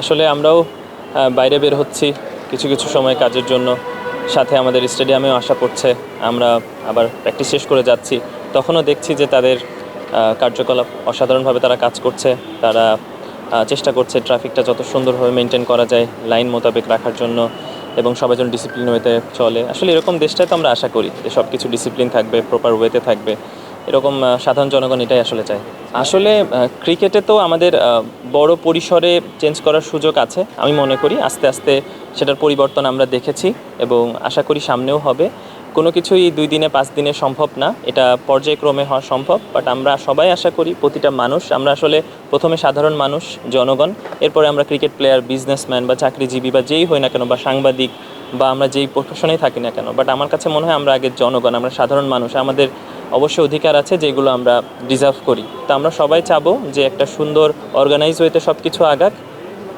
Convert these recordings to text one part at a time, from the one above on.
আসলে আমরাও বাইরে বের হচ্ছি কিছু কিছু সময় কাজের জন্য। সাথে আমাদের স্টেডিয়ামেও আসা পড়ছে। আমরা আবার প্র্যাকটিস শেষ করে যাচ্ছি। তখনও দেখছি যে তাদের কার্যকলাপ অসাধারণভাবে তারা কাজ করছে। তারা চেষ্টা করছে ট্রাফিকটা যত সুন্দরভাবে মেনটেন করা যায় লাইন মোতাবেক রাখার জন্য এবং সবাই যেন ডিসিপ্লিন ওয়েতে চলে। আসলে এরকম দেশটাই তো আমরা আশা করি যে সব কিছু ডিসিপ্লিন থাকবে প্রপার ওয়েতে থাকবে। এরকম সাধারণ জনগণ এটাই আসলে চায়। আসলে ক্রিকেটে তো আমাদের বড় পরিসরে চেঞ্জ করার সুযোগ আছে, আমি মনে করি। আস্তে আস্তে সেটার পরিবর্তন আমরা দেখেছি এবং আশা করি সামনেও হবে। কোনো কিছুই দুই দিনে, পাঁচ দিনে সম্ভব না। এটা পর্যায়ক্রমে হওয়া সম্ভব বাট আমরা সবাই আশা করি প্রতিটা মানুষ, আমরা আসলে প্রথমে সাধারণ মানুষ, জনগণ, এরপরে আমরা ক্রিকেট প্লেয়ার বিজনেসম্যান বা চাকরিজীবী বা যেই হই না কেন, বা সাংবাদিক বা আমরা যেই প্রফেশনেই থাকি না কেন। বাট আমার কাছে মনে হয় আমরা আগে জনগণ, আমরা সাধারণ মানুষ, আমাদের অবশ্যই অধিকার আছে যেগুলো আমরা ডিজার্ভ করি। তা আমরা সবাই চাবো যে একটা সুন্দর অর্গানাইজ হইতে সব কিছু আগাক।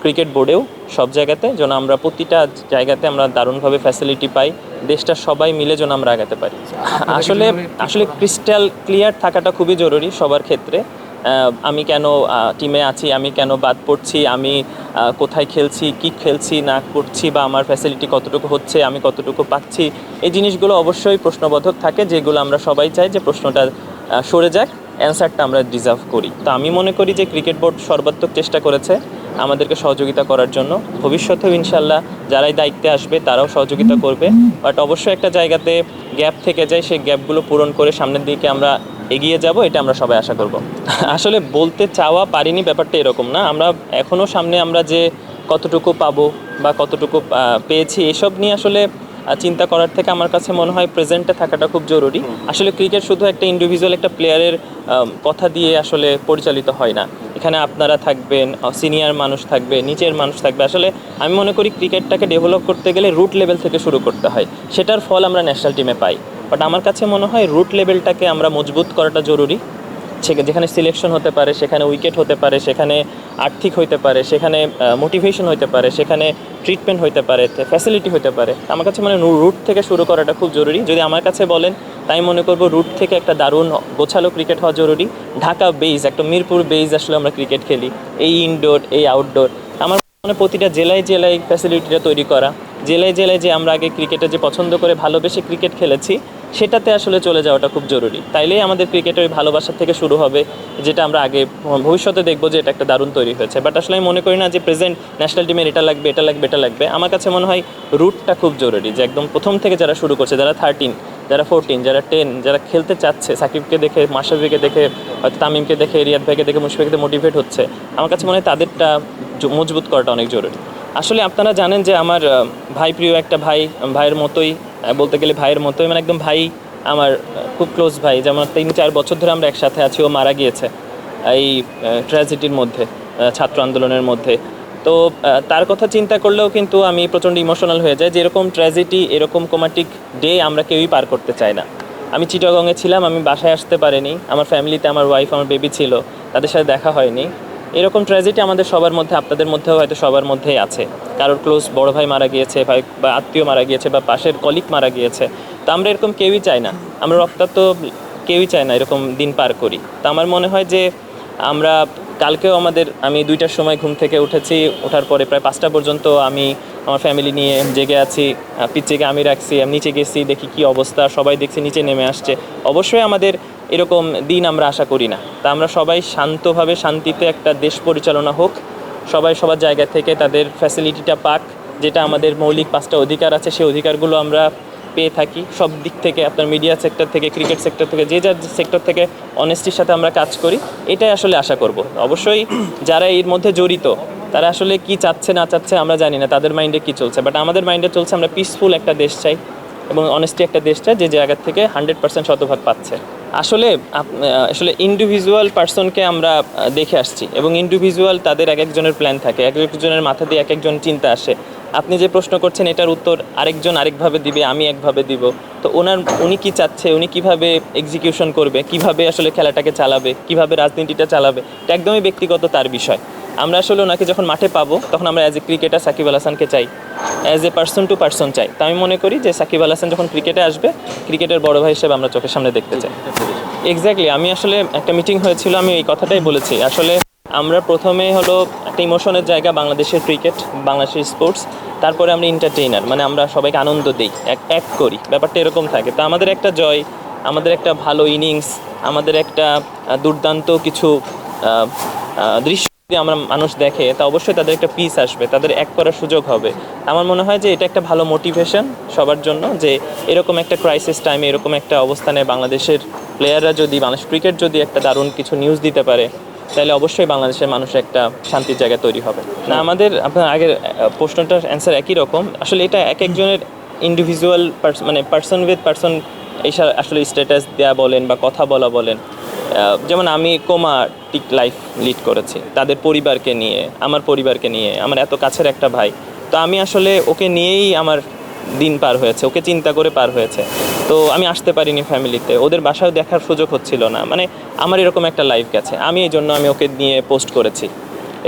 ক্রিকেট বোর্ডেও সব জায়গাতে যেন আমরা প্রতিটা জায়গাতে আমরা দারুণভাবে ফ্যাসিলিটি পাই। দেশটা সবাই মিলে যেন আমরা আগাতে পারি। আসলে আসলে ক্রিস্টাল ক্লিয়ার থাকাটা খুবই জরুরি সবার ক্ষেত্রে। আমি কেন টিমে আছি, আমি কেন বাদ পড়ছি, আমি কোথায় খেলছি, কি খেলছি, না করছি, বা আমার ফ্যাসিলিটি কতটুকু হচ্ছে, আমি কতটুকু পাচ্ছি, এই জিনিসগুলো অবশ্যই প্রশ্নবোধক থাকে, যেগুলো আমরা সবাই চাই যে প্রশ্নটা সরে যাক অ্যান্সারটা আমরা ডিজার্ভ করি। তো আমি মনে করি যে ক্রিকেট বোর্ড সর্বাত্মক চেষ্টা করেছে আমাদেরকে সহযোগিতা করার জন্য। ভবিষ্যতেও ইনশাল্লাহ যারাই দায়িত্বে আসবে, তারাও সহযোগিতা করবে। বাট অবশ্যই একটা জায়গাতে গ্যাপ থেকে যায়, সেই গ্যাপগুলো পূরণ করে সামনের দিকে আমরা এগিয়ে যাব এটা আমরা সবাই আশা করব। আসলে বলতে চাওয়া পারিনি ব্যাপারটা এরকম না। আমরা এখনও সামনে আমরা যে কতটুকু পাবো বা কতটুকু পেয়েছি এসব নিয়ে আসলে চিন্তা করার থেকে আমার কাছে মনে হয় প্রেজেন্টে থাকাটা খুব জরুরি। আসলে ক্রিকেট শুধু একটা ইন্ডিভিজুয়াল একটা প্লেয়ারের কথা দিয়ে আসলে পরিচালিত হয় না। এখানে আপনারা থাকবেন সিনিয়র মানুষ থাকবে নিচের মানুষ থাকবে। আসলে আমি মনে করি ক্রিকেটটাকে ডেভেলপ করতে গেলে রুট লেভেল থেকে শুরু করতে হয়। সেটার ফল আমরা ন্যাশনাল টিমে পাই। বাট আমার কাছে মনে হয় রুট লেভেলটাকে আমরা মজবুত করাটা জরুরি। যেখানে সিলেকশন হতে পারে, সেখানে উইকেট হতে পারে, সেখানে আর্থিক হইতে পারে, সেখানে মোটিভেশন হইতে পারে, সেখানে ট্রিটমেন্ট হইতে পারে ফ্যাসিলিটি হতে পারে। আমার কাছে মানে রুট থেকে শুরু করাটা খুব জরুরি। যদি আমার কাছে বলেন, তাই মনে করব রুট থেকে একটা দারুণ গোছালো ক্রিকেট হওয়া জরুরি। ঢাকা বেইজ একটা মিরপুর বেইজ আসলে আমরা ক্রিকেট খেলি। এই ইনডোর এই আউটডোর আমার মনে প্রতিটা জেলায় জেলায় ফ্যাসিলিটিটা তৈরি করা। জেলায় জেলায় যে আমরা আগে ক্রিকেটে যে পছন্দ করে ভালোবেসে ক্রিকেট খেলেছি সেটাতে আসলে চলে যাওয়াটা খুব জরুরি। তাইলেই আমাদের ক্রিকেটের ওই ভালোবাসা থেকে শুরু হবে, যেটা আমরা আগে ভবিষ্যতে দেখব যে এটা একটা দারুণ তৈরি হয়েছে। বাট আসলে আমি মনে করি না যে প্রেজেন্ট ন্যাশনাল টিমের এটা লাগবে এটা লাগবে এটা লাগবে। আমার কাছে মনে হয় রুটটা খুব জরুরি, যে একদম প্রথম থেকে যারা শুরু করছে, যারা থার্টিন যারা ফোরটিন যারা টেন যারা খেলতে চাচ্ছে, সাকিবকে দেখে মাসাবিকে দেখে, হয়তো তামিমকে দেখে, রিয়াদ ভাইকে দেখে, মুশফিককে মোটিভেট হচ্ছে, আমার কাছে মনে হয় তাদেরটা মজবুত করাটা অনেক জরুরি। আসলে আপনারা জানেন যে আমার ভাই প্রিয় একটা ভাই, ভাইয়ের মতোই বলতে গেলে ভাইয়ের মতোই। মানে একদম ভাই আমার খুব ক্লোজ ভাই। যেমন তিন চার বছর ধরে আমরা একসাথে আছি, ও মারা গিয়েছে এই ট্র্যাজেডির মধ্যে ছাত্র আন্দোলনের মধ্যে। তো তার কথা চিন্তা করলেও কিন্তু আমি প্রচণ্ড ইমোশনাল হয়ে যাই। যে এরকম ট্র্যাজেডি এরকম কোমাটিক ডে আমরা কেউই পার করতে চাই না। আমি চিটাগংয়ে ছিলাম, আমি বাসায় আসতে পারিনি। আমার ফ্যামিলিতে আমার ওয়াইফ আমার বেবি ছিল। তাদের সাথে দেখা হয়নি। এরকম ট্র্যাজেডি আমাদের সবার মধ্যে আপনাদের মধ্যেও হয়তো সবার মধ্যেই আছে। কারোর ক্লোজ বড় ভাই মারা গিয়েছে ভাই বা আত্মীয় মারা গিয়েছে বা পাশের কলিক মারা গিয়েছে। তো আমরা এরকম কেউই চাই না। আমরা রক্তাক্ত কেউই চায় না এরকম দিন পার করি। তো আমার মনে হয় যে আমরা কালকেও আমাদের আমি দুইটার সময় ঘুম থেকে উঠেছি ওঠার পরে প্রায় পাঁচটা পর্যন্ত আমি আমার ফ্যামিলি নিয়ে জেগে আছি আহ, পিচ্চিকে আমি রাখছি আমি নিচে গেছি দেখি কি অবস্থা সবাই দেখছি নিচে নেমে আসছে। অবশ্যই আমাদের এরকম দিন আমরা আশা করি না। তা আমরা সবাই শান্তভাবে, শান্তিতে একটা দেশ পরিচালনা হোক। সবাই সবার জায়গা থেকে তাদের ফ্যাসিলিটিটা পাক, যেটা আমাদের মৌলিক পাঁচটা অধিকার আছে, সেই অধিকারগুলো আমরা পেয়ে থাকি। সব দিক থেকে, আপনার মিডিয়া সেক্টর থেকে ক্রিকেট সেক্টর থেকে, যে যার সেক্টর থেকে অনেস্টির সাথে আমরা কাজ করি, এটাই আসলে আশা করব। অবশ্যই যারা এর মধ্যে জড়িত, তারা আসলে কি চাচ্ছে, না চাচ্ছে আমরা জানি না, তাদের মাইন্ডে কি চলছে। বাট আমাদের মাইন্ডে চলছে আমরা পিসফুল একটা দেশ চাই এবং অনেস্টি একটা দেশ চাই, যে জায়গা থেকে হান্ড্রেড পার্সেন্ট শতভাগ পাচ্ছে। আসলে আসলে ইন্ডিভিজুয়াল পার্সনকে আমরা দেখে আসছি এবং ইন্ডিভিজুয়াল তাদের এক একজনের প্ল্যান থাকে, এক একজনের মাথা দিয়ে এক একজন চিন্তা আসে। আপনি যে প্রশ্ন করছেন এটার উত্তর আরেকজন আরেকভাবে দিবে, আমি একভাবে দিব। তো ওনার, উনি কি চাচ্ছে, উনি কীভাবে এক্সিকিউশন করবে, কীভাবে আসলে খেলাটাকে চালাবে, কীভাবে রাজনীতিটা চালাবে, এটা একদমই ব্যক্তিগত তার বিষয়। আমরা আসলে ওনাকে যখন মাঠে পাবো, তখন আমরা as a cricketer Shakib Al হাসানকে চাই। As a person to person চাই। তা আমি মনে করি যে সাকিব আল হাসান যখন ক্রিকেটে আসবে ক্রিকেটের বড় ভাই হিসেবে আমরা চোখের সামনে দেখতে চাই। এক্স্যাক্টলি আমি আসলে একটা মিটিং হয়েছিল, আমি এই কথাটাই বলেছি। আসলে আমরা প্রথমে হলো একটা ইমোশনের জায়গা বাংলাদেশের ক্রিকেট বাংলাদেশের স্পোর্টস তারপরে আমরা এন্টারটেইনার মানে আমরা সবাইকে আনন্দ দিই, এক এক করি। ব্যাপারটা এরকম থাকে। তো আমাদের একটা জয়, আমাদের একটা ভালো ইনিংস আমাদের একটা দুর্দান্ত কিছু দৃশ্য যদি আমরা মানুষ দেখে, তা অবশ্যই তাদের একটা পিস আসবে, তাদের এক করার সুযোগ হবে। আমার মনে হয় যে এটা একটা ভালো মোটিভেশন সবার জন্য যে এরকম একটা ক্রাইসিস টাইমে এরকম একটা অবস্থানে বাংলাদেশের প্লেয়াররা যদি, বাংলাদেশ ক্রিকেট যদি একটা দারুণ কিছু নিউজ দিতে পারে, তাহলে অবশ্যই বাংলাদেশের মানুষ একটা শান্তির জায়গা তৈরি হবে। না, আমাদের, আপনার আগের প্রশ্নটার অ্যান্সার একই রকম। আসলে এটা এক একজনের ইন্ডিভিজুয়াল মানে পার্সন উইথ পার্সন এই আসলে স্ট্যাটাস দেওয়া বলেন বা কথা বলা বলেন। যেমন আমি কোমাটিক লাইফ লিড করেছি, তাদের পরিবারকে নিয়ে, আমার পরিবারকে নিয়ে, আমার এত কাছের একটা ভাই। তো আমি আসলে ওকে নিয়েই আমার দিন পার হয়েছে, ওকে চিন্তা করে পার হয়েছে। তো আমি আসতে পারিনি ফ্যামিলিতে ওদের বাসায় দেখার সুযোগ হচ্ছিল না। মানে আমার এরকম একটা লাইফ গেছে। আমি এই জন্য আমি ওকে নিয়ে পোস্ট করেছি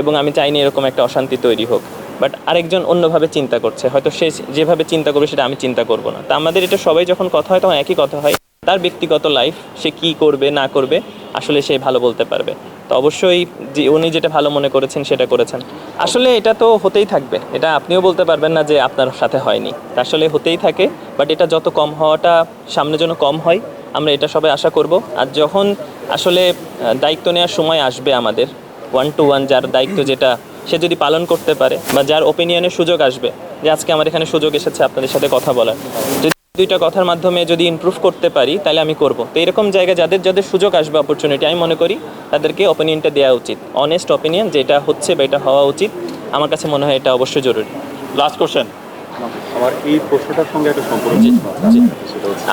এবং আমি চাইনি এরকম একটা অশান্তি তৈরি হোক। বাট আরেকজন অন্যভাবে চিন্তা করছে, হয়তো সে যেভাবে চিন্তা করবে সেটা আমি চিন্তা করব না। তা আমাদের এটা সবাই যখন কথা হয়, তখন একই কথা হয়। তার ব্যক্তিগত লাইফ সে কি করবে, না করবে, আসলে সে ভালো বলতে পারবে। তো অবশ্যই যে উনি যেটা ভালো মনে করেছেন, সেটা করেছেন। আসলে এটা তো হতেই থাকবে। এটা আপনিও বলতে পারবেন না যে আপনার সাথে হয়নি। আসলে হতেই থাকে বাট এটা যত কম হওয়াটা সামনে যেন কম হয়, আমরা এটা সবাই আশা করব। আর যখন আসলে দায়িত্ব নেওয়ার সময় আসবে আমাদের ওয়ান টু ওয়ান যার দায়িত্ব যেটা, সে যদি পালন করতে পারে বা যার ওপিনিয়নের সুযোগ আসবে, যে আজকে আমার এখানে সুযোগ এসেছে আপনাদের সাথে কথা বলার। দুইটা কথার মাধ্যমে যদি ইমপ্রুভ করতে পারি তাহলে আমি করব। তো এরকম জায়গায় যাদের যাদের সুযোগ আসবে অপরচুনিটি আমি মনে করি তাদেরকে ওপিনিয়নটা দেওয়া উচিত। অনেস্ট ওপিনিয়ন যেটা হচ্ছে বা এটা হওয়া উচিত আমার কাছে মনে হয় এটা অবশ্যই জরুরি। লাস্ট কোশ্চেন আমার এই প্রশ্নটার সঙ্গে একটা সম্পর্ক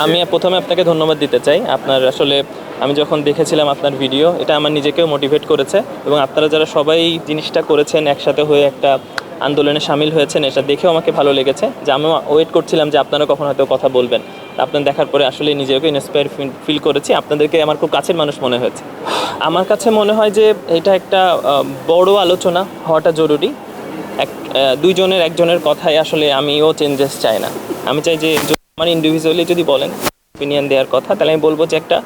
আমি প্রথমে আপনাকে ধন্যবাদ দিতে চাই। আপনার আসলে আমি যখন দেখেছিলাম আপনার ভিডিও এটা আমার নিজেকেও মোটিভেট করেছে এবং আপনারা যারা সবাই জিনিসটা করেছেন একসাথে হয়ে একটা আন্দোলনে সামিল হয়েছেন, এটা দেখেও আমাকে ভালো লেগেছে যে আমি ওয়েট করছিলাম যে আপনারা কখন হয়তো কথা বলবেন। আপনার দেখার পরে আসলে নিজেকে ইন্সপায়ার ফিল করেছি, আপনাদেরকে আমার খুব কাছের মানুষ মনে হয়েছে। আমার কাছে মনে হয় যে এটা একটা বড় আলোচনা হওয়াটা জরুরি। এক দুইজনের একজনের কথায় আসলে আমিও চেঞ্জেস চাই না। আমি চাই যে আমার ইন্ডিভিজুয়ালি যদি বলেন ওপিনিয়ন দেওয়ার কথা, তাহলে আমি বলব যে একটা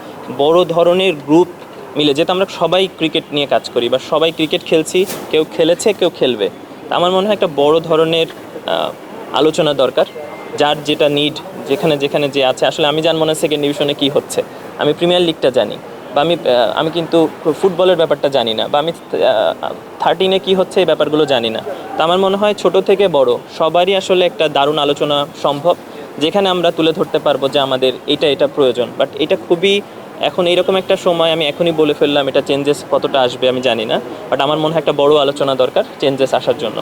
বড় ধরনের গ্রুপ মিলে যেহেতু আমরা সবাই ক্রিকেট নিয়ে কাজ করি বা সবাই ক্রিকেট খেলছি, কেউ খেলেছে, কেউ খেলবে। আমার মনে হয় একটা বড় ধরনের আলোচনা দরকার। যার যেটা নিড যেখানে যেখানে যে আছে। আসলে আমি জানব না সেকেন্ড ডিভিশনে কী হচ্ছে। আমি প্রিমিয়ার লিগটা জানি। বা আমি আমি কিন্তু ফুটবলের ব্যাপারটা জানি না। বা আমি থার্টিনে কী হচ্ছে এই ব্যাপারগুলো জানি না। তো আমার মনে হয় ছোট থেকে বড় সবারই আসলে একটা দারুণ আলোচনা সম্ভব। যেখানে আমরা তুলে ধরতে পারব যে আমাদের এটা এটা প্রয়োজন। বাট এটা খুবই এখন এইরকম একটা সময় আমি এখনই বলে ফেললাম এটা চেঞ্জেস কতটা আসবে আমি জানি না বাট আমার মনে হয় একটা বড় আলোচনা দরকার চেঞ্জেস আসার জন্য।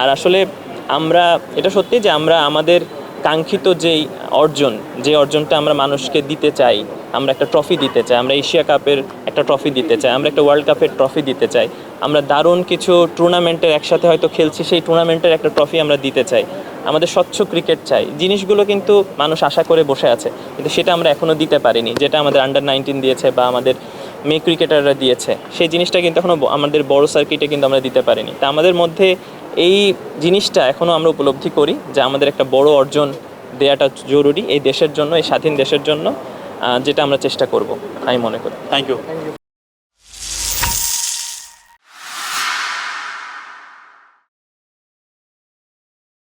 আর আসলে আমরা, এটা সত্যি যে আমরা আমাদের কাঙ্ক্ষিত যেই অর্জন, যে অর্জনটা আমরা মানুষকে দিতে চাই আমরা একটা ট্রফি দিতে চাই, আমরা এশিয়া কাপের একটা ট্রফি দিতে চাই, আমরা একটা ওয়ার্ল্ড কাপের ট্রফি দিতে চাই, আমরা দারুণ কিছু টুর্নামেন্টের একসাথে হয়তো খেলছি, সেই টুর্নামেন্টের একটা ট্রফি আমরা দিতে চাই। আমাদের স্বচ্ছ ক্রিকেট চাই। জিনিসগুলো কিন্তু মানুষ আশা করে বসে আছে, কিন্তু সেটা আমরা এখনও দিতে পারিনি, যেটা আমাদের আন্ডার নাইনটিন দিয়েছে বা আমাদের মেয়ে ক্রিকেটাররা দিয়েছে। সেই জিনিসটা কিন্তু এখনও আমাদের বড় সার্কিটে কিন্তু আমরা দিতে পারিনি। তা আমাদের মধ্যে এই জিনিসটা এখনও আমরা উপলব্ধি করি যে আমাদের একটা বড় অর্জন দেওয়াটা জরুরি এই দেশের জন্য, এই স্বাধীন দেশের জন্য। যেটা আমরা চেষ্টা করব আমি মনে করি। Thank you